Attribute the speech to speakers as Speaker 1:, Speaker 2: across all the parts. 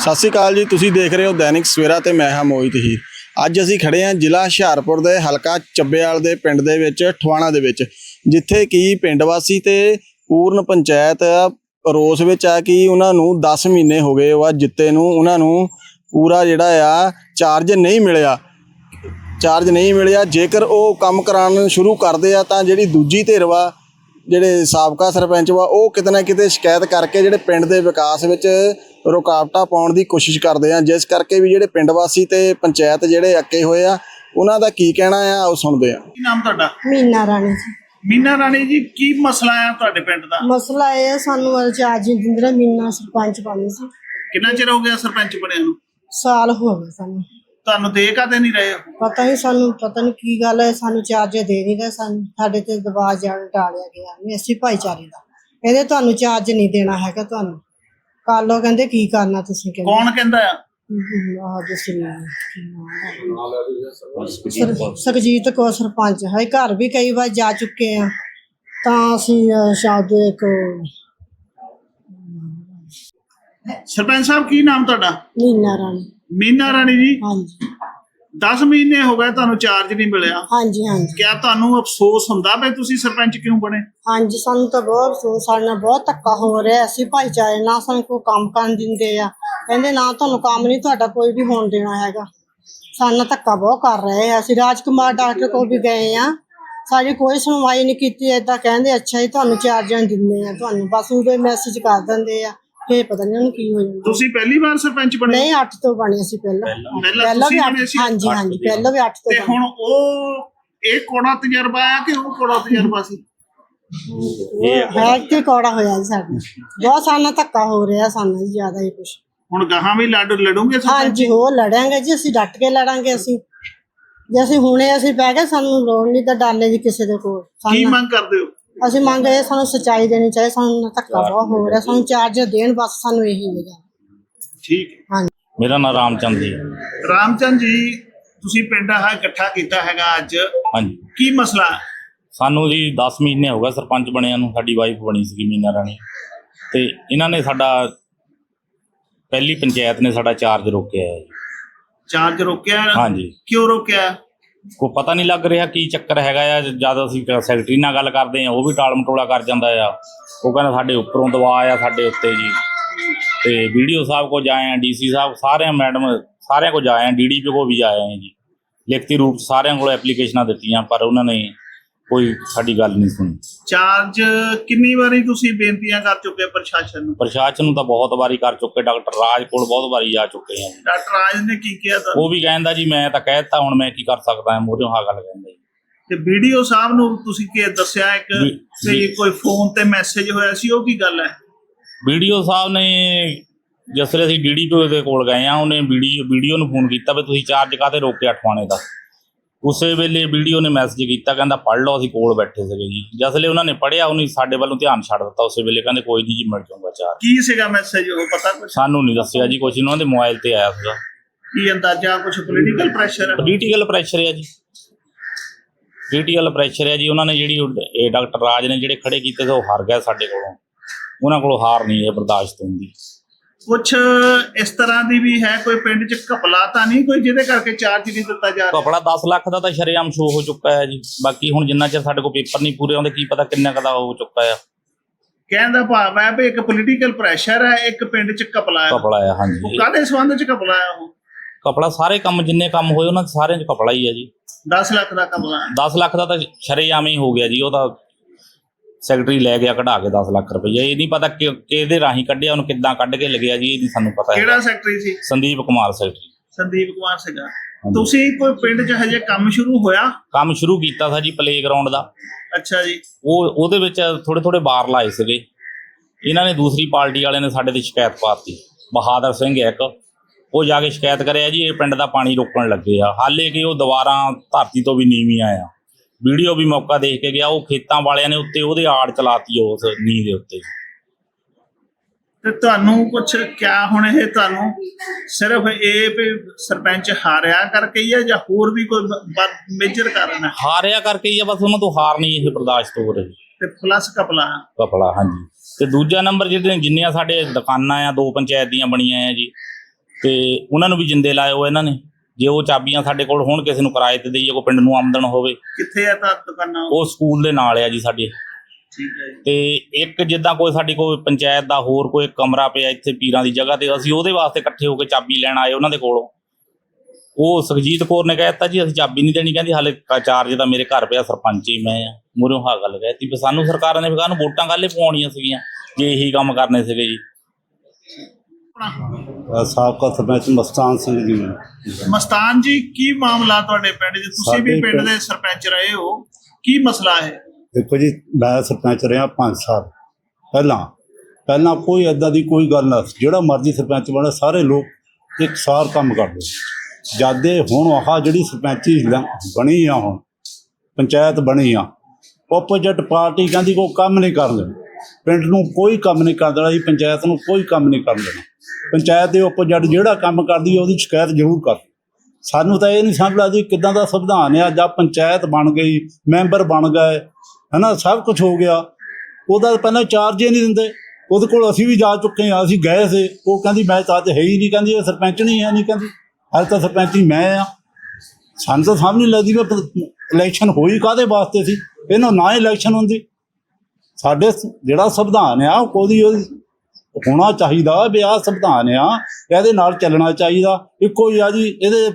Speaker 1: ਸਤਿ ਸ਼੍ਰੀ ਅਕਾਲ ਜੀ, ਤੁਸੀਂ ਦੇਖ ਰਹੇ ਹੋ ਦੈਨਿਕ ਸਵੇਰਾ ਤੇ ਮੈਂ ਹਾਂ ਮੋਹਿਤ ਹੀ ਅੱਜ ਅਸੀਂ ਖੜੇ ਹਾਂ ਜ਼ਿਲ੍ਹਾ ਹੁਸ਼ਿਆਰਪੁਰ ਦੇ ਹਲਕਾ ਚੱਬੇਵਾਲ ਦੇ ਪਿੰਡ ਦੇ ਵਿੱਚ, ਠਵਾਣਾ ਦੇ ਵਿੱਚ, ਜਿੱਥੇ ਕਿ ਪਿੰਡ ਵਾਸੀ ਤੇ ਪੂਰਨ ਪੰਚਾਇਤ ਰੋਸ ਵਿੱਚ ਆ ਕਿ ਉਹਨਾਂ ਨੂੰ 10 ਮਹੀਨੇ ਹੋ ਗਏ ਵਾ ਜਿੱਤੇ ਨੂੰ, ਉਹਨਾਂ ਨੂੰ ਪੂਰਾ ਜਿਹੜਾ ਆ ਚਾਰਜ ਨਹੀਂ ਮਿਲਿਆ। ਚਾਰਜ ਨਹੀਂ ਮਿਲਿਆ, ਜੇਕਰ ਉਹ ਕੰਮ ਕਰਾਉਣ ਸ਼ੁਰੂ ਕਰਦੇ ਆ ਤਾਂ ਜਿਹੜੀ ਦੂਜੀ ਧਿਰ ਵਾ ਜਿਹੜੇ ਸਾਬਕਾ ਸਰਪੰਚ ਵਾ ਉਹ ਕਿਤੇ ਨਾ ਕਿਤੇ ਸ਼ਿਕਾਇਤ ਕਰਕੇ ਜਿਹੜੇ ਪਿੰਡ ਦੇ ਵਿਕਾਸ ਵਿੱਚ ਰੁਕਾਵਟਾਂ ਪਾਉਣ ਦੀ ਕੋਸ਼ਿਸ਼ ਕਰਦੇ ਆ। ਜਿਸ ਕਰਕੇ ਵੀ ਜਿਹੜੇ ਪਿੰਡ ਵਾਸੀ ਤੇ ਪੰਚਾਇਤ ਜਿਹੜੇ ਅੱਕੇ ਹੋਏ ਆ ਉਹਨਾਂ ਦਾ ਕੀ ਕਹਿਣਾ ਆ ਉਹ ਸੁਣਦੇ ਆ।
Speaker 2: ਕੀ ਨਾਮ ਤੁਹਾਡਾ?
Speaker 3: ਮੀਨਾ ਰਾਣੀ ਜੀ।
Speaker 2: ਮੀਨਾ ਰਾਣੀ ਜੀ ਕੀ ਮਸਲਾ ਆ ਤੁਹਾਡੇ ਪਿੰਡ ਦਾ?
Speaker 3: ਮਸਲਾ ਇਹ ਹੈ ਸਾਨੂੰ ਦਿੰਦੇ ਨੇ ਮੀਨਾ ਸਰਪੰਚ ਬਣੀ ਸੀ।
Speaker 2: ਕਿੰਨਾ ਚਿਰ ਹੋ ਗਿਆ ਸਰਪੰਚ ਬਣਿਆ ਨੂੰ?
Speaker 3: ਸਾਲ ਹੋ ਗਏ ਸਾਨੂੰ।
Speaker 2: ਤੁਹਾਨੂੰ ਦੇ ਕਾਤੇ ਨਹੀਂ ਰਹੇ?
Speaker 3: ਪਤਾ ਨਹੀਂ ਸਾਨੂੰ ਪਤਾ ਨਹੀਂ ਕੀ ਗੱਲ ਹੈ ਸਾਨੂੰ ਚਾਰਜ ਦੇ ਨਹੀਂ ਰਹੇ ਸਾਨੂੰ ਸਾਡੇ ਤੇ ਦਬਾਅ ਜਾਣ ਟਾਲਿਆ ਗਿਆ ਨਹੀਂ ਅਸੀਂ ਭਾਈਚਾਰੇ ਦਾ। ਕਹਿੰਦੇ ਤੁਹਾਨੂੰ ਚਾਰਜ ਨਹੀਂ ਦੇਣਾ ਹੈਗਾ ਤੁਹਾਨੂੰ। ਕੱਲ ਲੋ ਕਹਿੰਦੇ ਕੀ ਕਰਨਾ ਤੁਸੀਂ ਕਹਿੰਦੇ।
Speaker 2: ਕੌਣ ਕਹਿੰਦਾ ਆ?
Speaker 3: ਆਹ ਦੂਸਰੀ ਕੀ ਨਾਮ ਹੈ? ਸਰ- ਸੁਖਜੀਤ ਕੋ ਸਰਪੰਚ ਹੈ ਘਰ ਵੀ ਕਈ ਵਾਰ ਜਾ ਚੁੱਕੇ ਆ। ਤਾਂ ਅਸੀਂ ਅਹ, ਸ਼ਾਇਦ ਇੱਕ
Speaker 2: ਸਰਪੰਚ ਸਾਹਿਬ ਕੀ ਨਾਮ ਤੁਹਾਡਾ?
Speaker 3: ਮੀਨਾ ਰਾਣੀ।
Speaker 2: ਮੀਨਾ ਰਾਣੀ ਜੀ?
Speaker 3: ਹਾਂਜੀ।
Speaker 2: 10 ਮਹੀਨੇ ਹੋ ਗਏ ਤੁਹਾਨੂੰ ਚਾਰਜ ਨਹੀਂ ਮਿਲਿਆ।
Speaker 3: ਹਾਂਜੀ ਹਾਂਜੀ।
Speaker 2: ਕਿਆ ਤੁਹਾਨੂੰ ਅਫਸੋਸ ਹੁੰਦਾ ਵੀ ਤੁਸੀਂ ਸਰਪੰਚ ਕਿਉਂ ਬਣੇ?
Speaker 3: ਹਾਂਜੀ ਸਾਨੂੰ ਤਾਂ ਬਹੁਤ ਅਫਸੋਸ ਸਾਡੇ ਨਾਲ ਬਹੁਤ ਧੱਕਾ ਹੋ ਰਿਹਾ। ਅਸੀਂ ਭਾਈਚਾਰੇ ਨਾਲ ਸਾਨੂੰ ਕੋਈ ਕੰਮ ਕਰਨ ਦਿੰਦੇ ਆ। ਕਹਿੰਦੇ ਨਾ ਤੁਹਾਨੂੰ ਕੰਮ ਨਹੀਂ ਤੁਹਾਡਾ ਕੋਈ ਵੀ ਹੋਣ ਦੇਣਾ ਹੈਗਾ। ਸਾਡੇ ਨਾਲ ਧੱਕਾ ਬਹੁਤ ਕਰ ਰਹੇ ਆ। ਅਸੀਂ ਰਾਜਕੁਮਾਰ ਡਾਕਟਰ ਕੋਲ ਵੀ ਗਏ ਆ। ਸਾਡੀ ਕੋਈ ਸੁਣਵਾਈ ਨਹੀਂ ਕੀਤੀ। ਏਦਾਂ ਕਹਿੰਦੇ ਅੱਛਾ ਜੀ ਤੁਹਾਨੂੰ ਚਾਰਜਾਂ ਦਿੰਦੇ ਆ। ਤੁਹਾਨੂੰ ਬਸ ਉਹਦੇ ਮੈਸੇਜ ਕਰ ਦਿੰਦੇ ਆ। ਫੇਰ ਪਤਾ ਨਹੀਂ ਉਹਨੂੰ ਕੀ ਹੋ ਜਾਂਦਾ
Speaker 2: ਤੁਸੀਂ ਪਹਿਲੀ ਵਾਰ ਸਰਪੰਚ ਬਣੇ?
Speaker 3: ਨਹੀਂ 8 ਤੋਂ ਬਣੇ ਸੀ ਪਹਿਲਾਂ।
Speaker 2: ਪਹਿਲਾਂ।
Speaker 3: ਵੀ
Speaker 2: ਤੁਸੀਂ
Speaker 3: ਅੱਠ-
Speaker 2: ਬਣੇ ਸੀ?
Speaker 3: ਹਾਂਜੀ ਹਾਂਜੀ ਪਹਿਲਾਂ ਵੀ 8 ਤੋਂ
Speaker 2: ਤੇ
Speaker 3: ਬਣੇ।
Speaker 2: ਹੁਣ ਉਹ ਇਹ ਕੋੜਾ ਤਜਰਬਾ ਆ ਕਿ ਉਹ ਕੋੜਾ ਤਜਰਬਾ ਸੀ?
Speaker 3: ਉਹ ਹੈ ਕਿ ਕੌੜਾ ਹੋਇਆ ਜੀ ਸਾਡੇ। ਬਹੁਤ ਸਾਡੇ ਨਾਲ ਧੱਕਾ ਹੋ ਰਿਹਾ ਸਾਨੂੰ ਜੀ ਜ਼ਿਆਦਾ ਹੀ ਕੁਛ।
Speaker 2: ਹੁਣ ਗਾਹਾਂ ਵੀ ਲੜ ਲੜੂਗੇ ਸਰਪੰਚ?
Speaker 3: ਹਾਂਜੀ ਹੋ ਲੜਾਂਗੇ ਜੀ ਅਸੀਂ ਡਟ ਕੇ ਲੜਾਂਗੇ ਅਸੀਂ। ਜੇ ਅਸੀਂ ਹੁਣੇ ਅਸੀਂ ਬਹਿ ਗਏ ਸਾਨੂੰ ਲੋੜ ਨਹੀਂ ਤਾਂ ਡਾਲੇ ਦੀ ਕਿਸੇ ਦੇ ਕੋਲ।
Speaker 2: ਕੀ
Speaker 3: ਸਾਨੂੰ
Speaker 2: ਮੰਗ ਕਰਦੇ ਹੋ?
Speaker 3: ਅਸੀਂ ਮੰਗ ਇਹ ਸਾਨੂੰ ਸੱਚਾਈ ਦੇਣੀ ਚਾਹੀਦੀ ਸਾਨੂੰ ਧੱਕਾ ਬਹੁਤ ਹੋ ਰਿਹਾ ਸਾਨੂੰ ਚਾਰਜ ਦੇਣ ਬਸ ਸਾਨੂੰ ਇਹੀ ਮਿਲਿਆ
Speaker 2: ਠੀਕ ਹੈ।
Speaker 3: ਹਾਂਜੀ।
Speaker 4: ਮੇਰਾ ਨਾਮ ਰਾਮਚੰਦ ਜੀ। ਹੈ।
Speaker 2: ਰਾਮਚੰਦ ਜੀ ਤੁਸੀਂ ਪਿੰਡ ਆ ਇਕੱਠਾ ਕੀਤਾ ਹੈਗਾ ਅੱਜ।
Speaker 4: ਹਾਂਜੀ।
Speaker 2: ਕੀ ਮਸਲਾ?
Speaker 4: ਸਾਨੂੰ ਜੀ 10 ਮਹੀਨੇ ਹੋ ਗਏ ਸਰਪੰਚ ਬਣਿਆ ਨੂੰ ਸਾਡੀ ਵਾਈਫ ਬਣੀ ਸੀਗੀ ਮੀਨਾ ਰਾਣੀ। ਤੇ ਇਹਨਾਂ ਨੇ ਸਾਡਾ ਪਹਿਲੀ ਪੰਚਾਇਤ ਨੇ ਸਾਡਾ ਚਾਰਜ ਰੋਕਿਆ ਹੈ ਜੀ।
Speaker 2: ਚਾਰਜ ਰੋਕਿਆ?
Speaker 4: ਹਾਂਜੀ।
Speaker 2: ਕਿਉਂ ਰੋਕਿਆ?
Speaker 4: ਕੋਈ ਪਤਾ ਨਹੀਂ ਲੱਗ ਰਿਹਾ ਕੀ ਚੱਕਰ ਹੈਗਾ ਆ, ਜਦ ਅਸੀਂ ਸੈਕਟਰੀ ਨਾਲ ਗੱਲ ਕਰਦੇ ਆ, ਉਹ ਵੀ ਟਾਲ ਮਟੋਲਾ ਕਰ ਜਾਂਦਾ ਆ। ਉਹ ਕਹਿੰਦਾ ਸਾਡੇ ਉੱਪਰੋਂ ਦਬਾਅ ਆ, ਸਾਡੇ ਉੱਤੇ ਜੀ। ਤੇ ਵੀਡੀਓ ਸਾਹਿਬ ਕੋ ਜਾਏ ਆ ਡੀਸੀ ਸਾਹਿਬ, ਸਾਰਿਆਂ ਮੈਡਮ, ਸਾਰਿਆਂ ਕੋ ਜਾਏ ਆ ਡੀਡੀਪੀ ਕੋ ਵੀ ਜਾਏ ਆ ਜੀ। ਲਿਖਤੀ ਰੂਪ 'ਚ ਸਾਰਿਆਂ ਕੋਲ ਐਪਲੀਕੇਸ਼ਨਾਂ ਦਿੱਤੀਆਂ, ਪਰ ਉਹਨਾਂ ਨੇ ਕੋਈ ਸਾਡੀ ਗੱਲ ਨਹੀਂ ਸੁਣੀ।
Speaker 2: ਚਾਰਜ ਕਿੰਨੀ ਵਾਰੀ ਤੁਸੀਂ ਬੇਨਤੀਆਂ ਕਰ ਚੁੱਕੇ ਪ੍ਰਸ਼ਾਸਨ ਨੂੰ?
Speaker 4: ਪ੍ਰਸ਼ਾਸਨ ਨੂੰ ਤਾਂ ਬਹੁਤ ਵਾਰੀ ਕਰ ਚੁੱਕੇ ਡਾਕਟਰ ਰਾਜ ਕੋਲ ਬਹੁਤ ਵਾਰੀ ਜਾ ਚੁੱਕੇ ਆ
Speaker 2: ਡਾਕਟਰ ਰਾਜ ਨੇ ਕੀ ਕਿਹਾ ਤੁਹਾਨੂੰ?
Speaker 4: ਉਹ ਵੀ ਕਹਿੰਦਾ ਜੀ ਮੈਂ ਤਾਂ ਕਹਿ ਦਿੱਤਾ ਹੁਣ ਮੈਂ ਕੀ ਕਰ ਸਕਦਾ ਹਾਂ ਮੋਰਿਓ ਹਾਂ ਗੱਲ ਕਹਿੰਦਾ
Speaker 2: ਤੇ ਵੀਡੀਓ ਸਾਹਿਬ ਨੂੰ ਤੁਸੀਂ ਕੀ ਦੱਸਿਆ ਇੱਕ? ਤੇ ਕੋਈ ਫੋਨ ਤੇ ਮੈਸੇਜ ਹੋਇਆ ਸੀ ਉਹ ਕੀ ਗੱਲ ਹੈ?
Speaker 4: ਵੀਡੀਓ ਸਾਹਿਬ ਨੇ ਜਿਸ ਵੇਲੇ ਅਸੀਂ ਡੀਡੀਪੀ ਦੇ ਕੋਲ ਗਏ ਆ ਉਹਨੇ ਵੀਡੀਓ ਵੀਡੀਓ ਨੂੰ ਫੋਨ ਕੀਤਾ ਵੀ ਤੁਸੀਂ ਚਾਰਜ ਕਾਤੇ ਰੋਕਿਆ ਠਵਾਣੇ ਦਾ? ਉਸੇ ਵੇਲੇ ਵੀਡੀਓ ਨੇ ਮੈਸੇਜ ਕੀਤਾ ਕਹਿੰਦਾ ਪੜ੍ਹ ਲਓ ਅਸੀਂ ਕੋਲ ਬੈਠੇ ਸੀਗੇ ਜੀ। ਜਿਸ ਵੇਲੇ ਉਹਨਾਂ ਨੇ ਪੜ੍ਹਿਆ ਉਹਨੇ ਸਾਡੇ ਵੱਲੋਂ ਧਿਆਨ ਛੱਡ ਦਿੱਤਾ ਉਸੇ ਵੇਲੇ ਕਹਿੰਦੇ ਕੋਈ ਨਹੀਂ ਜੀ ਮਿਲ ਜਾਊਗਾ ਚਾਰਜ
Speaker 2: ਕੀ ਸੀਗਾ ਮੈਸੇਜ ਉਹ ਪਤਾ ਕੁਝ
Speaker 4: ਸਾਨੂੰ ਨਹੀਂ ਦੱਸਿਆ ਜੀ ਕੁਛ ਉਹਨਾਂ ਦੇ ਮੋਬਾਈਲ ਤੇ ਆਇਆ ਸੀਗਾ।
Speaker 2: ਕੀ ਅੰਦਾਜ਼ਾ ਕੁਝ ਪੋਲੀਟੀਕਲ ਪ੍ਰੈਸ਼ਰ ਹੈ
Speaker 4: ਪੋਲੀਟੀਕਲ ਪ੍ਰੈਸ਼ਰ ਹੈ ਜੀ। ਪੋਲੀਟੀਕਲ ਪ੍ਰੈਸ਼ਰ ਹੈ ਜੀ ਉਹਨਾਂ ਨੇ ਜਿਹੜੀ ਇਹ ਡਾਕਟਰ ਰਾਜ ਨੇ ਜਿਹੜੇ ਖੜੇ ਕੀਤੇ ਸੀ ਉਹ ਹਾਰ ਗਿਆ ਸਾਡੇ ਕੋਲੋਂ। ਉਹਨਾਂ ਕੋਲੋਂ ਹਾਰ ਨਹੀਂ ਇਹ ਬਰਦਾਸ਼ਤ ਹੁੰਦੀ।
Speaker 2: ਕੁਝ ਇਸ ਤਰ੍ਹਾਂ ਦੀ ਵੀ ਹੈ ਕੋਈ ਪਿੰਡ 'ਚ ਘਪਲਾ ਤਾਂ ਨਹੀਂ ਕੋਈ ਜਿਹਦੇ ਕਰਕੇ ਚਾਰਜ ਨਹੀਂ ਦਿੱਤਾ ਜਾ ਰਿਹਾ?
Speaker 4: ਕਪੜਾ 10 ਲੱਖ ਦਾ ਤਾਂ ਸ਼ਰੇਆਮ ਸ਼ੋ ਹੋ ਚੁੱਕਾ ਹੈ ਜੀ। ਬਾਕੀ ਹੁਣ ਜਿੰਨਾ ਚਿਰ ਸਾਡੇ ਕੋਲ ਪੇਪਰ ਨਹੀਂ ਪੂਰੇ ਆਉਂਦੇ ਕੀ ਪਤਾ ਕਿੰਨਾ ਕਦਾ ਹੋ ਚੁੱਕਾ ਹੈ
Speaker 2: ਕਹਿਣ ਦਾ ਭਾਵ ਹੈ ਵੀ ਇੱਕ ਪੋਲੀਟੀਕਲ ਪ੍ਰੈਸ਼ਰ ਹੈ ਇੱਕ ਪਿੰਡ 'ਚ ਘਪਲਾ ਹੈ।
Speaker 4: ਕਪੜਾ ਹੈ
Speaker 2: ਉਹ
Speaker 4: ਹਾਂਜੀ
Speaker 2: ਕਾਦੇ ਸੰਬੰਧ 'ਚ ਘਪਲਾ ਹੈ ਉਹ?
Speaker 4: ਕਪੜਾ ਸਾਰੇ ਕੰਮ ਜਿੰਨੇ ਕੰਮ ਹੋਏ ਉਹਨਾਂ ਸਾਰਿਆਂ 'ਚ ਕਪੜਾ ਹੀ ਹੈ ਜੀ।
Speaker 2: 10 ਲੱਖ ਦਾ ਘਪਲਾ ਹੈ।
Speaker 4: 10 ਲੱਖ ਦਾ ਤਾਂ ਸ਼ਰੇਆਮ ਹੀ ਹੋ ਗਿਆ ਜੀ ਉਹ ਤਾਂ ਸੈਕਟਰੀ ਲੈ ਗਿਆ ਕਢਾ ਕੇ 10 ਲੱਖ ਰੁਪਏ ਇਹ ਨਹੀਂ ਪਤਾ ਕਿ ਕਿਹਦੇ ਰਾਹੀਂ ਕੱਢਿਆ ਉਹਨੂੰ ਕਿੱਦਾਂ ਕੱਢ ਕੇ ਲੱਗਿਆ ਜੀ ਇਹ ਨਹੀਂ ਸਾਨੂੰ ਪਤਾ
Speaker 2: ਕਿਹੜਾ ਸੈਕਟਰੀ ਸੀ?
Speaker 4: ਸੰਦੀਪ ਕੁਮਾਰ ਸੈਕਟਰੀ।
Speaker 2: ਸੰਦੀਪ ਕੁਮਾਰ ਸੀਗਾ। ਤੁਸੀਂ ਕੋਈ ਪਿੰਡ 'ਚ ਹਜੇ ਕੰਮ ਸ਼ੁਰੂ ਹੋਇਆ?
Speaker 4: ਕੰਮ ਸ਼ੁਰੂ ਕੀਤਾ ਸੀ ਜੀ ਪਲੇਗਰਾਉਂਡ ਦਾ।
Speaker 2: ਅੱਛਾ ਜੀ।
Speaker 4: ਉਹ ਉਹਦੇ ਵਿੱਚ ਥੋੜੇ ਥੋੜੇ ਬਾਰ ਲਾਏ ਸੀਗੇ। ਇਹਨਾਂ ਨੇ ਦੂਸਰੀ ਪਾਰਟੀ ਵਾਲਿਆਂ ਨੇ ਸਾਡੇ ਤੇ ਸ਼ਿਕਾਇਤ ਪਾਤੀ। ਬਹਾਦਰ ਸਿੰਘ ਹੈ ਇੱਕ। ਉਹ ਜਾ ਕੇ ਸ਼ਿਕਾਇਤ ਕਰਿਆ ਜੀ ਇਹ ਪਿੰਡ ਦਾ ਪਾਣੀ ਰੋਕਣ ਲੱਗੇ ਆ। ਹਾਲੇ ਕਿ ਉਹ ਦੁਬਾਰਾ ਧਰਤੀ ਤੋਂ ਵੀ ਨੀਵੀਂ ਆਇਆ ਵੀਡੀਓ ਵੀ ਮੌਕਾ ਦੇਖ ਕੇ ਗਿਆ ਉਹ ਖੇਤਾਂ ਵਾਲਿਆਂ ਨੇ ਉੱਤੇ ਉਹਦੇ ਆੜ ਚਲਾਤੀ ਉਸ ਨੀਂਹ ਦੇ ਉੱਤੇ।
Speaker 2: ਤੇ ਤੁਹਾਨੂੰ ਕੁਝ ਕਿਆ ਹੁਣ ਇਹ ਤੁਹਾਨੂੰ ਸਿਰਫ ਇਹ ਵੀ ਸਰਪੰਚ ਹਾਰਿਆ ਕਰਕੇ ਹੀ ਹੈ ਜਾਂ ਹੋਰ ਵੀ ਕੋਈ ਮੇਜਰ ਕਾਰਨ ਹੈ
Speaker 4: ਹਾਰਿਆ ਕਰਕੇ ਹੀ ਆ ਬਸ ਉਹਨਾਂ ਤੋਂ ਹਾਰ ਨਹੀਂ ਇਹ ਬਰਦਾਸ਼ਤ ਹੋ ਰਹੀ।
Speaker 2: ਤੇ ਪਲੱਸ ਕਪਲਾ।
Speaker 4: ਕਪੜਾ ਹਾਂਜੀ। ਤੇ ਦੂਜਾ ਨੰਬਰ ਜਿਹੜੇ ਜਿੰਨੀਆਂ ਸਾਡੇ ਦੁਕਾਨਾਂ ਆ ਦੋ ਪੰਚਾਇਤ ਦੀਆਂ ਬਣੀਆਂ ਆ ਜੀ ਤੇ ਉਹਨਾਂ ਨੂੰ ਵੀ ਜਿੰਦੇ ਲਾਏ ਹੋਏ ਇਹਨਾਂ ਨੇ। ਜੇ ਉਹ ਚਾਬੀਆਂ ਸਾਡੇ ਕੋਲ ਹੋਣ ਕਿਸੇ ਨੂੰ ਕਿਰਾਏ ਤੇ ਦੇਈਏ ਕੋਈ ਪਿੰਡ ਨੂੰ ਆਮਦਨ ਹੋਵੇ।
Speaker 2: ਕਿੱਥੇ ਆ ਤਾਂ ਦੁਕਾਨਾਂ
Speaker 4: ਉਹ? ਸਕੂਲ ਦੇ ਨਾਲ ਆ ਜੀ ਸਾਡੇ।
Speaker 2: ਠੀਕ ਹੈ ਜੀ।
Speaker 4: ਤੇ ਇੱਕ ਜਿੱਦਾਂ ਕੋਈ ਸਾਡੀ ਕੋਈ ਪੰਚਾਇਤ ਦਾ ਹੋਰ ਕੋਈ ਕਮਰਾ ਪਿਆ ਇੱਥੇ ਪੀਰਾਂ ਦੀ ਜਗ੍ਹਾ ਤੇ ਅਸੀਂ ਉਹਦੇ ਵਾਸਤੇ ਇਕੱਠੇ ਹੋ ਕੇ ਚਾਬੀ ਲੈਣ ਆਏ ਉਹਨਾਂ ਦੇ ਕੋਲੋਂ। ਉਹ ਸੁਖਜੀਤ ਕੌਰ ਨੇ ਕਹਿ ਦਿੱਤਾ ਜੀ ਅਸੀਂ ਚਾਬੀ ਨਹੀਂ ਦੇਣੀ ਕਹਿੰਦੀ ਹਾਲੇ ਕ- ਚਾਰਜ ਤਾਂ ਮੇਰੇ ਘਰ ਪਿਆ ਸਰਪੰਚ ਹੀ ਮੈਂ ਆ। ਮੂਹਰੋਂ ਹਾਂ ਗੱਲ ਕਹਿਤੀ ਵੀ ਸਾਨੂੰ ਸਰਕਾਰਾਂ ਨੇ ਵੀ ਕਾਹਨੂੰ ਵੋਟਾਂ ਕਾਹਲੇ ਪਵਾਉਣੀਆਂ ਸੀਗੀਆਂ ਜੇ ਇਹੀ ਕੰਮ ਕਰਨੇ ਸੀਗੇ ਜੀ।
Speaker 2: ਆਪਣਾ?
Speaker 5: ਸਾਬਕਾ ਸਰਪੰਚ ਮਸਤਾਨ ਸਿੰਘ ਜੀ
Speaker 2: ਮਸਤਾਨ ਜੀ ਕੀ ਮਾਮਲਾ ਤੁਹਾਡੇ ਪਿੰਡ 'ਚ ਤੁਸੀਂ ਵੀ ਪਿੰਡ ਦੇ ਸਰਪੰਚ ਰਹੇ ਹੋ। ਕੀ ਮਸਲਾ ਹੈ?
Speaker 5: ਦੇਖੋ ਜੀ ਮੈਂ ਸਰਪੰਚ ਰਿਹਾ 5 ਸਾਲ। ਪਹਿਲਾਂ ਪਹਿਲਾਂ ਕੋਈ ਐਦਾਂ ਦੀ ਕੋਈ ਗੱਲ ਨਾ। ਜਿਹੜਾ ਮਰਜ਼ੀ ਸਰਪੰਚ ਬਣੇ ਸਾਰੇ ਲੋਕ ਇੱਕ ਸਾਰ ਕੰਮ ਕਰਦੇ ਜਦ ਹੁਣ ਆਹ ਜਿਹੜੀ ਸਰਪੰਚੀ ਬਣੀ ਆ ਹੁਣ ਪੰਚਾਇਤ ਬਣੀ ਆ ਆਪੋਜੀਟ ਪਾਰਟੀ ਕਹਿੰਦੀ ਕੋਈ ਕੰਮ ਨਹੀਂ ਕਰਨ ਦੇਣਾ ਪਿੰਡ ਨੂੰ ਕੋਈ ਕੰਮ ਨਹੀਂ ਕਰਨ ਦੇਣਾ ਜੀ ਪੰਚਾਇਤ ਨੂੰ ਕੋਈ ਕੰਮ ਨਹੀਂ ਕਰਨ ਦੇਣਾ ਪੰਚਾਇਤ ਦੇ ਆਪੋਜੀਟ ਜਿਹੜਾ ਕੰਮ ਕਰਦੀ ਹੈ ਉਹਦੀ ਸ਼ਿਕਾਇਤ ਜ਼ਰੂਰ ਕਰ। ਸਾਨੂੰ ਤਾਂ ਇਹ ਨਹੀਂ ਸਮਝ ਲੱਗਦੀ ਕਿਦਾਂ ਦਾ ਸੰਵਿਧਾਨ ਆ, ਜਾਂ ਪੰਚਾਇਤ ਬਣ ਗਈ, ਮੈਂਬਰ ਬਣ ਗਏ, ਹਨਾ, ਸਭ ਕੁਝ ਹੋ ਗਿਆ। ਉਹਦਾ ਪਹਿਲਾਂ ਚਾਰਜ ਹੀ ਨਹੀਂ ਦਿੰਦੇ। ਉਹਦੇ ਕੋਲ ਅਸੀਂ ਵੀ ਜਾ ਚੁੱਕੇ ਹਾਂ ਅਸੀਂ ਗਏ ਸੀ। ਉਹ ਕਹਿੰਦੀ, ਮੈਂ ਤਾਂ ਅੱਜ ਹੈ ਹੀ ਨਹੀਂ। ਕਹਿੰਦੀ, ਇਹ ਸਰਪੰਚ ਨਹੀਂ ਹੈ ਨਹੀਂ ਕਹਿੰਦੀ ਅੱਜ ਤਾਂ ਸਰਪੰਚ ਹੀ ਮੈਂ ਆ। ਸਾਨੂੰ ਤਾਂ ਸਮਝ ਨਹੀਂ ਲੱਗਦੀ ਵੀ ਇਲੈਕਸ਼ਨ ਹੋਈ ਕਾਦੇ ਵਾਸਤੇ ਸੀ? ਇਹਨੂੰ ਨਾ ਇਲੈਕਸ਼ਨ ਹੁੰਦੀ। ਸਾਡੇ ਜਿਹੜਾ ਸੰਵਿਧਾਨ ਆ ਉਹਦੀ ਉਹਦੀ ਹੋਣਾ ਚਾਹੀਦਾ, ਵੀ ਆਹ ਸੰਵਿਧਾਨ ਆ, ਇਹਦੇ ਨਾਲ ਚੱਲਣਾ ਚਾਹੀਦਾ। ਇੱਕੋ ਹੀ ਆ ਜੀ, ਇਹਦੇ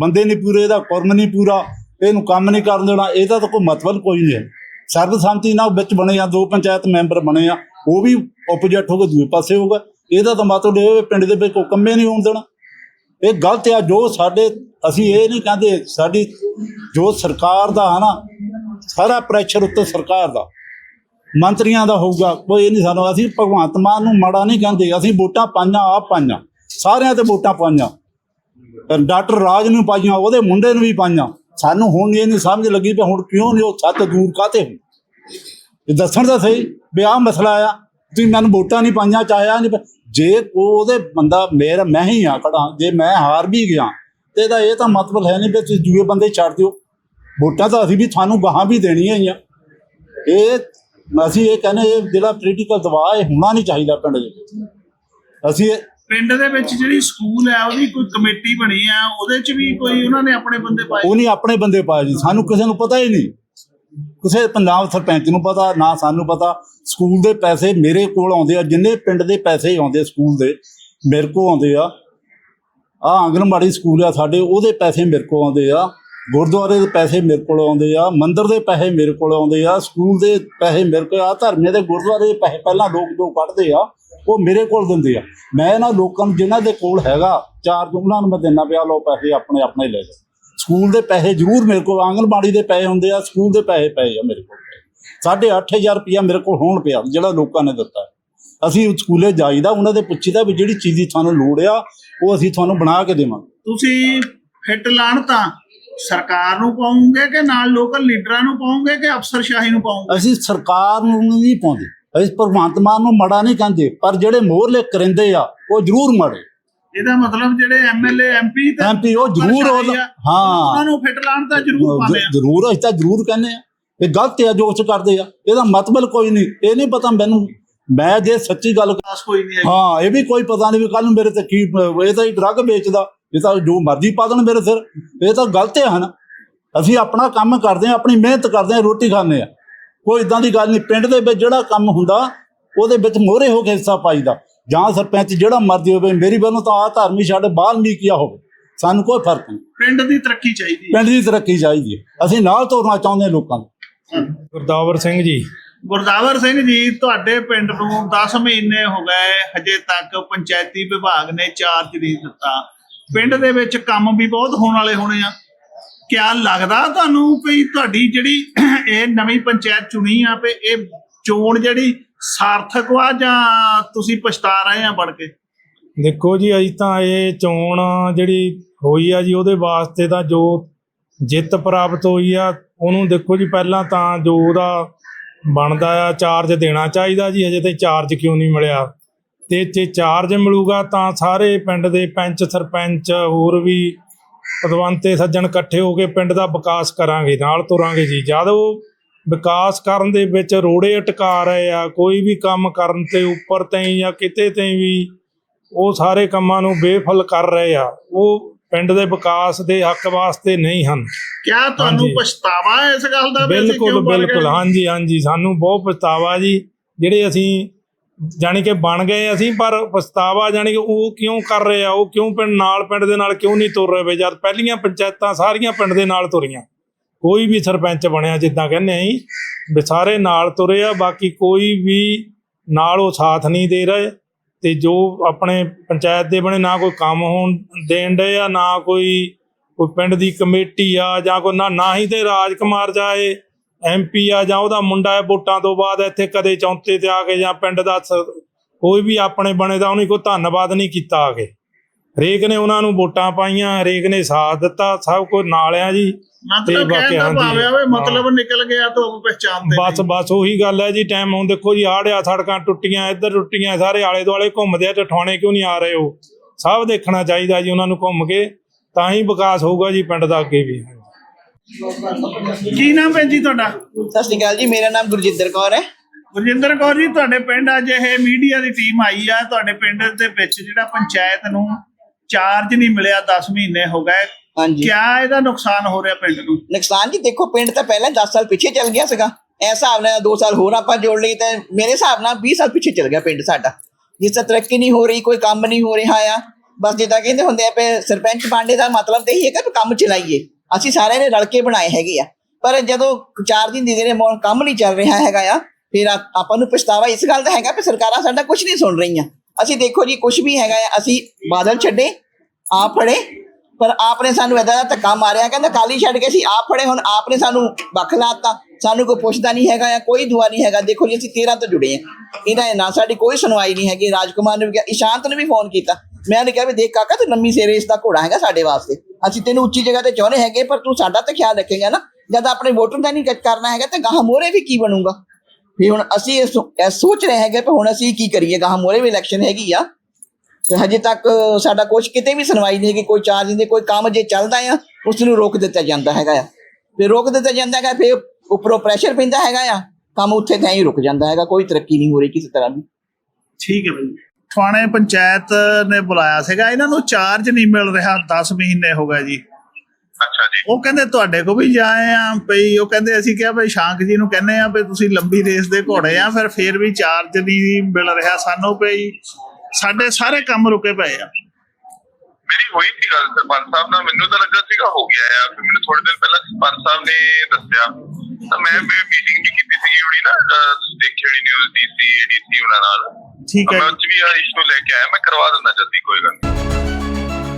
Speaker 5: ਬੰਦੇ ਨਹੀਂ ਪੂਰੇ, ਇਹਦਾ ਕੁਰਮ ਨਹੀਂ ਪੂਰਾ, ਇਹਨੂੰ ਕੰਮ ਨਹੀਂ ਕਰਨ ਦੇਣਾ, ਇਹਦਾ ਤਾਂ ਕੋਈ ਮਤਲਬ ਕੋਈ ਨਹੀਂ ਹੈ। ਸਰਬਸੰਮਤੀ ਨਾਲ ਵਿੱਚ ਬਣੇ ਆ, ਦੋ ਪੰਚਾਇਤ ਮੈਂਬਰ ਬਣੇ ਆ, ਉਹ ਵੀ ਆਪੋਜੀਟ ਹੋ ਕੇ ਦੂਏ ਪਾਸੇ ਹੋਊਗਾ ਇਹਦਾ ਤਾਂ ਮਤਲਬ ਇਹ ਪਿੰਡ ਦੇ ਵਿੱਚ ਕੋਈ ਕੰਮੇ ਨਹੀਂ ਹੋਣ ਦੇਣਾ। ਇਹ ਗਲਤ ਆ, ਜੋ ਸਾਡੇ, ਅਸੀਂ ਇਹ ਨਹੀਂ ਕਹਿੰਦੇ, ਸਾਡੀ ਜੋ ਸਰਕਾਰ ਦਾ ਹੈ ਨਾ ਸਾਰਾ ਪ੍ਰੈਸ਼ਰ ਉੱਤੇ ਸਰਕਾਰ ਦਾ। ਮੰਤਰੀਆਂ ਦਾ ਹੋਊਗਾ, ਕੋਈ ਇਹ ਨਹੀਂ ਸਾਨੂੰ, ਅਸੀਂ ਭਗਵੰਤ ਮਾਨ ਨੂੰ ਮਾੜਾ ਨਹੀਂ ਕਹਿੰਦੇ, ਅਸੀਂ ਵੋਟਾਂ ਪਾਈਆਂ, ਆਪ ਪਾਈਆਂ, ਸਾਰਿਆਂ ਤੇ ਵੋਟਾਂ ਪਾਈਆਂ। ਡਾਕਟਰ ਰਾਜ ਨੂੰ ਪਾਈਆਂ, ਉਹਦੇ ਮੁੰਡੇ ਨੂੰ ਵੀ ਪਾਈਆਂ। ਸਾਨੂੰ ਹੁਣ ਇਹ ਨਹੀਂ ਸਮਝ ਲੱਗੀ ਵੀ ਹੁਣ ਕਿਉਂ ਨਹੀਂ ਉਹ ਛੱਤ ਦੂਰ ਕਾਤੇ ਹੋ ਇਹ ਦੱਸਣ ਦਾ ਸਹੀ, ਵੀ ਆਹ ਮਸਲਾ ਆ, ਤੁਸੀਂ ਮੈਨੂੰ ਵੋਟਾਂ ਨਹੀਂ ਪਾਈਆਂ, ਚਾਹਿਆ ਨਹੀਂ, ਜੇ ਉਹਦੇ ਬੰਦਾ ਮੇਰਾ, ਮੈਂ ਹੀ ਆ ਖੜਾ, ਜੇ ਮੈਂ ਹਾਰ ਵੀ ਗਿਆ, ਤੇ ਇਹਦਾ ਇਹ ਤਾਂ ਮਤਲਬ ਹੈ ਨਹੀਂ ਵੀ ਤੁਸੀਂ ਦੂਏ ਬੰਦੇ ਛੱਡ ਦਿਓ। ਵੋਟਾਂ ਤਾਂ ਅਸੀਂ ਵੀ ਤੁਹਾਨੂੰ ਗਾਹਾਂ ਵੀ ਦੇਣੀਆਂ ਹੀ ਆ। ਇਹ ਅਸੀਂ ਇਹ ਕਹਿੰਦੇ ਇਹ ਜਿਹੜਾ ਪੋਲੀਟੀਕਲ ਦਬਾਅ ਇਹ ਹੋਣਾ ਨਹੀਂ ਚਾਹੀਦਾ ਪਿੰਡ ਦੇ ਵਿੱਚ। ਅਸੀਂ
Speaker 2: ਪਿੰਡ ਦੇ ਵਿੱਚ ਜਿਹੜੀ ਸਕੂਲ ਹੈ ਉਹਦੀ ਕੋਈ ਕਮੇਟੀ ਬਣੀ ਆ ਉਹਦੇ 'ਚ ਵੀ ਕੋਈ ਉਹਨਾਂ ਨੇ ਆਪਣੇ ਬੰਦੇ ਪਾਏ?
Speaker 5: ਉਹ ਨਹੀਂ ਆਪਣੇ ਬੰਦੇ ਪਾਏ ਜੀ ਸਾਨੂੰ ਕਿਸੇ ਨੂੰ ਪਤਾ ਹੀ ਨਹੀਂ। ਕਿਸੇ ਪੰਜਾਬ ਸਰਪੰਚ ਨੂੰ ਪਤਾ ਨਾ ਸਾਨੂੰ ਪਤਾ। ਸਕੂਲ ਦੇ ਪੈਸੇ ਮੇਰੇ ਕੋਲ ਆਉਂਦੇ ਆ ਜਿੰਨੇ ਪਿੰਡ ਦੇ ਪੈਸੇ ਆਉਂਦੇ ਸਕੂਲ ਦੇ ਮੇਰੇ ਕੋਲ ਆਉਂਦੇ ਆ। ਆ ਆਂਗਣਵਾੜੀ ਸਕੂਲ ਆ ਸਾਡੇ ਉਹਦੇ ਪੈਸੇ ਮੇਰੇ ਕੋਲ ਆਉਂਦੇ ਆ। ਗੁਰਦੁਆਰੇ ਦੇ ਪੈਸੇ ਮੇਰੇ ਕੋਲ ਆਉਂਦੇ ਆ, ਮੰਦਿਰ ਦੇ ਪੈਸੇ ਮੇਰੇ ਕੋਲ ਆਉਂਦੇ ਆ, ਸਕੂਲ ਦੇ ਪੈਸੇ ਮੇਰੇ ਕੋਲ ਆ ਧਰਮੇ ਦੇ ਗੁਰਦੁਆਰੇ ਦੇ ਪੈਸੇ ਪਹਿਲਾਂ ਲੋਕ ਜੋ ਕੱਢਦੇ ਆ, ਉਹ ਮੇਰੇ ਕੋਲ ਦਿੰਦੇ ਆ। ਮੈਂ ਇਹਨਾਂ ਲੋਕਾਂ ਨੂੰ ਜਿਨ੍ਹਾਂ ਦੇ ਕੋਲ ਹੈਗਾ, ਚਾਰ ਉਹਨਾਂ ਨੂੰ ਮੈਂ ਦਿੰਦਾ ਪਿਆ, ਲਓ ਪੈਸੇ ਆਪਣੇ ਆਪਣੇ ਲੈ ਜਾਓ ਸਕੂਲ ਦੇ ਪੈਸੇ ਜ਼ਰੂਰ ਮੇਰੇ ਕੋਲ ਆਂਗਣਵਾੜੀ ਦੇ ਪੈਸੇ ਹੁੰਦੇ ਆ, ਸਕੂਲ ਦੇ ਪੈਸੇ ਪਏ ਆ ਮੇਰੇ ਕੋਲ। ਸਾਢੇ ਅੱਠ ਹਜ਼ਾਰ ਰੁਪਇਆ ਮੇਰੇ ਕੋਲ ਹੋਣ ਪਿਆ, ਜਿਹੜਾ ਲੋਕਾਂ ਨੇ ਦਿੱਤਾ। ਅਸੀਂ ਸਕੂਲੇ ਜਾਈਦਾ, ਉਹਨਾਂ ਦੇ ਪੁੱਛੀਦਾ ਵੀ ਜਿਹੜੀ ਚੀਜ਼ ਦੀ ਤੁਹਾਨੂੰ ਲੋੜ ਆ, ਉਹ ਅਸੀਂ ਤੁਹਾਨੂੰ ਬਣਾ ਕੇ ਦੇਵਾਂਗੇ।
Speaker 2: ਤੁਸੀਂ ਫਿੱਟ ਲਾਣ ਤਾਂ ਸਰਕਾਰ ਨੂੰ ਪਾਉਂਗੇ ਕਿ ਨਾਲ ਲੋਕਲ ਲੀਡਰਾਂ ਨੂੰ ਪਾਉਂਗੇ ਕਿ ਅਫਸਰਸ਼ਾਹੀ ਨੂੰ ਪਾਉਂਗੇ?
Speaker 5: ਅਸੀਂ ਸਰਕਾਰ ਨੂੰ ਨਹੀਂ ਪਾਉਂਦੇ। ਅਸੀਂ ਭਗਵੰਤ ਮਾਨ ਨੂੰ ਮੜਾ ਨਹੀਂ ਕਹਿੰਦੇ ਪਰ ਜਿਹੜੇ ਮੋਹਰਲੇ ਕਰਿੰਦੇ ਆ ਉਹ ਜ਼ਰੂਰ ਮੜੇ।
Speaker 2: ਇਹਦਾ ਮਤਲਬ ਜਿਹੜੇ ਐਮਐਲਏ ਐਮਪੀ ਤੇ
Speaker 5: ਐਮਪੀ ਉਹ ਜ਼ਰੂਰ ਉਹ ਹਾਂ।
Speaker 2: ਉਹਨਾਂ ਨੂੰ ਫਿੱਟ ਲਾਣ ਤਾਂ ਜ਼ਰੂਰ ਪਾਉਂਦੇ ਆ।
Speaker 5: ਜ਼ਰੂਰ ਅਸੀਂ ਤਾਂ ਜ਼ਰੂਰ ਕਹਿੰਦੇ ਆ। ਇਹ ਗਲਤ ਆ ਜੋ ਕੁਛ ਕਰਦੇ ਆ। ਇਹਦਾ ਮਤਲਬ ਕੋਈ ਨਹੀਂ। ਇਹ ਨਹੀਂ ਪਤਾ ਮੈਨੂੰ। ਮੈਂ ਜੇ ਸੱਚੀ ਗੱਲ
Speaker 2: ਕੋਈ ਨਹੀਂ ਹੈ
Speaker 5: ਹਾਂ ਇਹ ਵੀ ਕੋਈ ਪਤਾ ਨਹੀਂ ਵੀ ਕੱਲ ਨੂੰ ਮੇਰੇ ਤੇ ਕੀ ਇਹ ਤਾਂ ਹੀ ਡਰੱਗ ਵੇਚਦਾ। ਇਹ ਤਾਂ ਜੋ ਮਰਜ਼ੀ ਪਾ ਦੇਣ ਮੇਰੇ ਸਿਰ। ਇਹ ਤਾਂ ਗਲਤ ਹੈ ਹਨ। ਅਸੀਂ ਆਪਣਾ ਕੰਮ ਕਰਦੇ ਹਾਂ ਆਪਣੀ ਮਿਹਨਤ ਕਰਦੇ ਹਾਂ ਰੋਟੀ ਖਾਂਦੇ ਆ ਕੋਈ ਇਦਾਂ ਦੀ ਗੱਲ ਨਹੀਂ। ਪਿੰਡ ਦੇ ਵਿੱਚ ਜਿਹੜਾ ਕੰਮ ਹੁੰਦਾ ਉਹਦੇ ਵਿੱਚ ਮੋਹਰੇ ਹੋ ਕੇ ਹਿੱਸਾ ਪਾਈਦਾ ਜਾਂ ਸਰਪੰਚ ਜਿਹੜਾ ਮਰਜ਼ੀ ਹੋਵੇ ਮੇਰੀ ਵੱਲੋਂ ਤਾਂ ਆ ਧਾਰਮੀ ਸਾਡੇ ਬਾਲਮੀਕੀਆ ਹੋਵੇ। ਸਾਨੂੰ ਕੋਈ ਫ਼ਰਕ ਨਹੀਂ।
Speaker 2: ਪਿੰਡ ਦੀ ਤਰੱਕੀ ਚਾਹੀਦੀ ਹੈ।
Speaker 5: ਪਿੰਡ ਦੀ ਤਰੱਕੀ ਚਾਹੀਦੀ ਹੈ। ਅਸੀਂ ਨਾਲ ਤੋਰਨਾ ਚਾਹੁੰਦੇ ਹਾਂ ਲੋਕਾਂ ਨੂੰ
Speaker 6: ਗੁਰਦਾਵਰ ਸਿੰਘ ਜੀ।
Speaker 2: ਗੁਰਦਾਵਰ ਸਿੰਘ ਜੀ ਤੁਹਾਡੇ ਪਿੰਡ ਨੂੰ 10 ਮਹੀਨੇ ਹੋ ਗਏ। ਹਜੇ ਤੱਕ ਪੰਚਾਇਤੀ ਵਿਭਾਗ ਨੇ ਚਾਰਜ ਨਹੀਂ ਦਿੱਤਾ। ਪਿੰਡ ਦੇ ਵਿੱਚ ਕੰਮ ਵੀ ਬਹੁਤ ਹੋਣ ਵਾਲੇ ਹੋਣੇ ਆ। ਕਿਆ ਲੱਗਦਾ ਤੁਹਾਨੂੰ ਵੀ ਤੁਹਾਡੀ ਜਿਹੜੀ ਇਹ ਨਵੀਂ ਪੰਚਾਇਤ ਚੁਣੀ ਆ ਵੀ ਇਹ ਚੋਣ ਜਿਹੜੀ ਸਾਰਥਕ ਵਾ ਜਾਂ ਤੁਸੀਂ ਪਛਤਾ ਰਹੇ ਆ ਬਣ ਕੇ?
Speaker 6: ਦੇਖੋ ਜੀ ਅਸੀਂ ਤਾਂ ਇਹ ਚੋਣ ਜਿਹੜੀ ਹੋਈ ਆ ਜੀ, ਉਹਦੇ ਵਾਸਤੇ ਤਾਂ ਜੋ ਜਿੱਤ ਪ੍ਰਾਪਤ ਹੋਈ ਆ, ਉਹਨੂੰ ਦੇਖੋ ਜੀ, ਪਹਿਲਾਂ ਤਾਂ ਜੋ ਉਹਦਾ ਬਣਦਾ ਆ, ਚਾਰਜ ਦੇਣਾ ਚਾਹੀਦਾ ਜੀ ਹਜੇ ਤੇ ਚਾਰਜ ਕਿਉਂ ਨਹੀਂ ਮਿਲਿਆ। ਤੇ ਜੇ ਚਾਰਜ ਮਿਲੂਗਾ ਤਾਂ ਸਾਰੇ ਪਿੰਡ ਦੇ ਪੰਚ ਸਰਪੰਚ ਹੋਰ ਵੀ ਪਦਵੰਤੇ ਸੱਜਣ ਇਕੱਠੇ ਹੋ ਕੇ ਪਿੰਡ ਦਾ ਵਿਕਾਸ ਕਰਾਂਗੇ ਨਾਲ ਤੁਰਾਂਗੇ ਜੀ ਜਦ ਉਹ ਵਿਕਾਸ ਕਰਨ ਦੇ ਵਿੱਚ ਰੋੜੇ ਅਟਕਾ ਰਹੇ ਆ ਕੋਈ ਵੀ ਕੰਮ ਕਰਨ ਤੇ ਉੱਪਰ ਤੇ ਜਾਂ ਕਿਤੇ ਤੇ ਵੀ ਉਹ ਸਾਰੇ ਕੰਮਾਂ ਨੂੰ ਬੇਫਲ ਕਰ ਰਹੇ ਆ ਉਹ ਪਿੰਡ ਦੇ ਵਿਕਾਸ ਦੇ ਹੱਕ ਵਾਸਤੇ ਨਹੀਂ ਹਨ
Speaker 2: ਕਿਆ ਤੁਹਾਨੂੰ। ਪਛਤਾਵਾ ਹੈ ਇਸ ਗੱਲ ਦਾ
Speaker 6: ਬਿਲਕੁਲ? ਬਿਲਕੁਲ ਹਾਂਜੀ ਹਾਂਜੀ ਸਾਨੂੰ ਬਹੁਤ ਪਛਤਾਵਾ ਜੀ ਜਿਹੜੇ ਅਸੀਂ ਜਾਣੀ ਕਿ ਬਣ ਗਏ ਅਸੀਂ, ਪਰ ਪਛਤਾਵਾ ਜਾਣੀ ਕਿ ਉਹ ਕਿਉਂ ਕਰ ਰਹੇ ਆ, ਉਹ ਕਿਉਂ ਪਿੰਡ ਨਾਲ, ਪਿੰਡ ਦੇ ਨਾਲ ਕਿਉਂ ਨਹੀਂ ਤੁਰ ਰਹੇ ਵੇ ਜਦ ਪਹਿਲੀਆਂ ਪੰਚਾਇਤਾਂ ਸਾਰੀਆਂ ਪਿੰਡ ਦੇ ਨਾਲ ਤੁਰੀਆਂ। ਕੋਈ ਵੀ ਸਰਪੰਚ ਬਣਿਆ, ਜਿੱਦਾਂ ਕਹਿੰਦੇ ਆਂ ਵੀ ਸਾਰੇ ਨਾਲ ਤੁਰੇ ਆ, ਬਾਕੀ ਕੋਈ ਵੀ ਨਾਲ ਉਹ ਸਾਥ ਨਹੀਂ ਦੇ ਰਹੇ। ਤੇ ਜੋ ਆਪਣੇ ਪੰਚਾਇਤ ਦੇ ਬਣੇ, ਨਾ ਕੋਈ ਕੰਮ ਹੋਣ ਦੇਣ ਦੇ ਆ, ਨਾ ਕੋਈ ਕੋਈ ਪਿੰਡ ਦੀ ਕਮੇਟੀ ਆ, ਜਾਂ ਕੋਈ ਨਾ ਨਾ ਹੀ ਤੇ ਰਾਜਕੁਮਾਰ ਜਾਏ। ਐਮਪੀ ਆ ਜਾਂ ਉਹਦਾ ਮੁੰਡਾ ਹੈ ਵੋਟਾਂ ਤੋਂ ਬਾਅਦ ਇੱਥੇ ਕਦੇ ਚੌਂਤੇ ਤੇ ਆ ਕੇ ਜਾਂ ਪਿੰਡ ਦਾ ਕੋਈ ਵੀ ਆਪਣੇ ਬਣੇ ਦਾ ਉਹਨੇ ਕੋਈ ਧੰਨਵਾਦ ਨਹੀਂ ਕੀਤਾ ਆ ਕੇ। ਹਰੇਕ ਨੇ ਉਹਨਾਂ ਨੂੰ ਵੋਟਾਂ ਪਾਈਆਂ ਹਰੇਕ ਨੇ ਸਾਥ ਦਿੱਤਾ ਸਭ ਕੁਝ ਨਾਲ ਆ ਜੀ।
Speaker 2: ਮਤਲਬ
Speaker 6: ਤੇ ਬਾਕੀ
Speaker 2: ਕਹਿਣ ਦਾ
Speaker 6: ਹਾਂਜੀ,
Speaker 2: ਭਾਵ ਹੈ ਵੀ ਮਤਲਬ
Speaker 6: ਹਾਂ।
Speaker 2: ਨਿਕਲ ਗਿਆ ਤੋਂ ਪਛਾਣਦੇ
Speaker 6: ਬਸ ਬਸ ਉਹੀ ਗੱਲ ਹੈ ਜੀ ਟਾਈਮ ਹੁਣ ਦੇਖੋ ਜੀ ਆੜਿਆ ਸੜਕਾਂ ਟੁੱਟੀਆਂ ਇੱਧਰ ਟੁੱਟੀਆਂ ਸਾਰੇ ਆਲੇ ਦੁਆਲੇ ਘੁੰਮਦੇ ਆ ਤੇ ਠਾਣੇ ਕਿਉਂ ਨਹੀਂ ਆ ਰਹੇ ਉਹ? ਸਭ ਦੇਖਣਾ ਚਾਹੀਦਾ ਜੀ ਉਹਨਾਂ ਨੂੰ ਘੁੰਮ ਕੇ ਤਾਂ ਹੀ ਵਿਕਾਸ ਹੋਊਗਾ ਜੀ ਪਿੰਡ ਦਾ ਅੱਗੇ ਵੀ।
Speaker 2: ਕੀ ਨਾਮ ਹੈ ਜੀ ਤੁਹਾਡਾ?
Speaker 7: ਸਤਿ ਸ਼੍ਰੀ ਅਕਾਲ ਜੀ ਮੇਰਾ ਨਾਮ ਗੁਰਜਿੰਦਰ ਕੌਰ ਹੈ।
Speaker 2: ਗੁਰਜਿੰਦਰ ਕੌਰ ਜੀ ਤੁਹਾਡੇ ਪਿੰਡ ਅੱਜ ਇਹ ਮੀਡੀਆ ਦੀ ਟੀਮ ਆਈ ਆ। ਤੁਹਾਡੇ ਪਿੰਡ ਦੇ ਵਿੱਚ ਜਿਹੜਾ ਪੰਚਾਇਤ ਨੂੰ ਚਾਰਜ ਨਹੀਂ ਮਿਲਿਆ 10 ਮਹੀਨੇ ਹੋ ਗਏ।
Speaker 7: ਹਾਂਜੀ।
Speaker 2: ਕਿਆ ਇਹਦਾ ਨੁਕਸਾਨ ਹੋ ਰਿਹਾ ਪਿੰਡ ਨੂੰ?
Speaker 7: ਨੁਕਸਾਨ ਜੀ ਦੇਖੋ ਪਿੰਡ ਤਾਂ ਪਹਿਲਾਂ 10 ਸਾਲ ਪਿੱਛੇ ਚੱਲ ਗਿਆ ਸੀਗਾ। ਇਸ ਹਿਸਾਬ ਨਾਲ 2 ਸਾਲ ਹੋਰ ਆਪਾਂ ਜੋੜ ਲਈ ਤਾਂ ਮੇਰੇ ਹਿਸਾਬ ਨਾਲ 20 ਸਾਲ ਪਿੱਛੇ ਚੱਲ ਗਿਆ ਪਿੰਡ ਸਾਡਾ। ਜਿਸ ਤਰ੍ਹਾਂ ਤਰੱਕੀ ਨਹੀਂ ਹੋ ਰਹੀ ਕੋਈ ਕੰਮ ਨਹੀਂ ਹੋ ਰਿਹਾ ਆ। ਬਸ ਜਿੱਦਾਂ ਕਹਿੰਦੇ ਹੁੰਦੇ ਆ ਪਏ ਸਰਪੰਚ ਪਾਂਡੇ ਦਾ ਮਤਲਬ ਤਾਂ ਇਹੀ ਹੈਗਾ ਕਿ ਕੰਮ ਚਲਾਈਏ। ਅਸੀਂ ਸਾਰਿਆਂ ਨੇ ਰਲ ਕੇ ਬਣਾਏ ਹੈਗੇ ਆ। ਪਰ ਜਦੋਂ ਚਾਰ ਦਿਨ ਦੀ ਜਿਹੜੇ ਮੌਨ ਕੰਮ ਨਹੀਂ ਚੱਲ ਰਿਹਾ ਹੈਗਾ ਆ, ਫਿਰ ਆਪਾਂ ਨੂੰ ਪਛਤਾਵਾ ਇਸ ਗੱਲ ਦਾ ਹੈਗਾ ਕਿ ਸਰਕਾਰਾਂ ਸਾਡਾ ਕੁਝ ਨਹੀਂ ਸੁਣ ਰਹੀਆਂ। ਅਸੀਂ ਦੇਖੋ ਜੀ ਕੁਝ ਵੀ ਹੈਗਾ ਆ, ਅਸੀਂ ਬਾਦਲ ਛੱਡੇ, ਆਪ ਫੜੇ, ਪਰ ਆਪ ਨੇ ਸਾਨੂੰ ਇਦਾਂ ਦਾ ਧੱਕਾ ਮਾਰਿਆ, ਕਹਿੰਦਾ ਕਾਲੀ ਛੱਡ ਕੇ ਅਸੀਂ ਆਪ ਫੜੇ, ਹੁਣ ਆਪ ਨੇ ਸਾਨੂੰ ਵੱਖ ਲਾਤਾ। ਸਾਨੂੰ ਕੋਈ ਪੁੱਛਦਾ ਨਹੀਂ ਹੈਗਾ ਆ, ਕੋਈ ਦੁਆ ਨਹੀਂ ਹੈਗਾ। ਦੇਖੋ ਜੀ, ਅਸੀਂ 13 ਤੋਂ ਜੁੜੇ ਆ। ਇਹਦਾ ਨਾ ਸਾਡੀ ਕੋਈ ਸੁਣਵਾਈ ਨਹੀਂ ਹੈਗੀ। ਰਾਜਕੁਮਾਰ ਨੇ ਵੀ ਕਿਹਾ, ਇਸ਼ਾਂਤ ਨੇ ਵੀ ਫੋਨ ਕੀਤਾ। ਮੈਂ ਉਹਨੇ ਕਿਹਾ ਵੀ ਦੇਖ ਕਾਕਾ, ਤੂੰ ਲੰਮੀ ਸੇਰੇ ਰੇਸ ਦਾ ਘੋੜਾ ਹੈਗਾ ਸਾਡੇ ਵਾਸਤੇ। ਅਸੀਂ ਤੈਨੂੰ ਉੱਚੀ ਜਗ੍ਹਾ ਤੇ ਚਾਹੁੰਦੇ ਹੈਗੇ, ਪਰ ਤੂੰ ਸਾਡਾ ਤਾਂ ਖਿਆਲ ਰੱਖੇਗਾ ਨਾ। ਜਦ ਆਪਣੇ ਵੋਟਰ ਦਾ ਨਹੀਂ ਕਰਨਾ ਹੈਗਾ, ਤਾਂ ਗਾਹ ਮੋਰੇ ਵੀ ਕੀ ਬਣੂਗਾ? ਵੀ ਹੁਣ ਅਸੀਂ ਇਹ ਸੋਚ ਰਹੇ ਹੈਗੇ ਕਿ ਹੁਣ ਅਸੀਂ ਕੀ ਕਰੀਏ? ਗਾਹ ਮੋਰੇ ਵੀ ਇਲੈਕਸ਼ਨ ਹੈਗੀ ਆ। ਤੇ ਹਜੇ ਤੱਕ ਸਾਡਾ ਕੁਛ ਕਿਤੇ ਵੀ ਸੁਣਵਾਈ ਨਹੀਂ ਹੈਗੀ, ਕੋਈ ਚਾਰਜ ਨਹੀਂ, ਕੋਈ ਕੰਮ ਜੇ ਚੱਲਦਾ ਆ, ਉਸ ਨੂੰ ਰੋਕ ਦਿੱਤਾ ਜਾਂਦਾ ਹੈਗਾ ਆ। ਫਿਰ ਰੋਕ ਦਿੱਤਾ ਜਾਂਦਾ ਹੈਗਾ, ਫਿਰ ਉੱਪਰੋਂ ਪ੍ਰੈਸ਼ਰ ਪੈਂਦਾ ਹੈਗਾ ਆ, ਕੰਮ ਉੱਥੇ ਤਾਂ ਹੀ ਰੁਕ ਜਾਂਦਾ ਹੈਗਾ, ਕੋਈ ਤਰੱਕੀ ਨਹੀਂ ਹੋ ਰਹੀ ਕਿਸੇ ਤਰ੍ਹਾਂ ਦੀ।
Speaker 2: ਠੀਕ ਹੈ ਬਈ। ਥਾਣੇ ਪੰਚਾਇਤ ਨੇ ਬੁਲਾਇਆ ਸੀਗਾ। ਇਹਨਾਂ ਨੂੰ ਚਾਰਜ ਨਹੀਂ ਮਿਲ ਰਿਹਾ 10 ਮਹੀਨੇ ਹੋ ਗਏ ਜੀ।
Speaker 8: ਅੱਛਾ ਜੀ।
Speaker 2: ਉਹ ਕਹਿੰਦੇ ਤੁਹਾਡੇ ਕੋ ਵੀ ਜਾਏ ਆ ਭਈ ਉਹ ਕਹਿੰਦੇ ਅਸੀਂ ਕਿਹਾ ਭਈ ਸ਼ਾਂਕ ਜੀ ਨੂੰ ਕਹਿੰਦੇ ਆ ਵੀ ਤੁਸੀਂ ਲੰਬੀ ਰੇਸ ਦੇ ਘੋੜੇ ਆ ਫਿਰ ਫੇਰ ਵੀ ਚਾਰਜ ਨਹੀਂ ਮਿਲ ਰਿਹਾ ਸਾਨੂੰ ਭਈ ਸਾਡੇ ਸਾਰੇ ਕੰਮ ਰੁਕੇ ਪਏ ਆ।
Speaker 8: ਮੇਰੀ ਹੋਈ ਸੀ ਗੱਲ ਸਰਪੰਚ ਸਾਹਿਬ ਨਾਲ। ਮੈਨੂੰ ਤਾਂ ਲੱਗਾ ਸੀਗਾ ਹੋ ਗਿਆ ਆ। ਫਿਰ ਮੈਨੂੰ ਥੋੜੇ ਦਿਨ ਪਹਿਲਾਂ ਸਰਪੰਚ ਸਾਹਿਬ ਨੇ ਦੱਸਿਆ। ਤਾਂ ਮੈਂ ਮੀਟਿੰਗ ਵੀ ਕੀਤੀ ਸੀ ਹੁਣੀ ਨਾ ਦੇਖੀ ਹੋਣੀ ਨਿਊਜ਼ ਡੀਸੀ ਡੀਸੀ ਉਹਨਾਂ ਨਾਲ।
Speaker 2: ਠੀਕ ਹੈ
Speaker 8: ਮੈਂ ਉੱਚ ਵੀ ਆ ਇਸ਼ੂ ਲੈ ਕੇ ਆਇਆ ਮੈਂ ਕਰਵਾ ਦਿੰਦਾ ਜਲਦੀ ਕੋਈ ਗੱਲ ਨਹੀਂ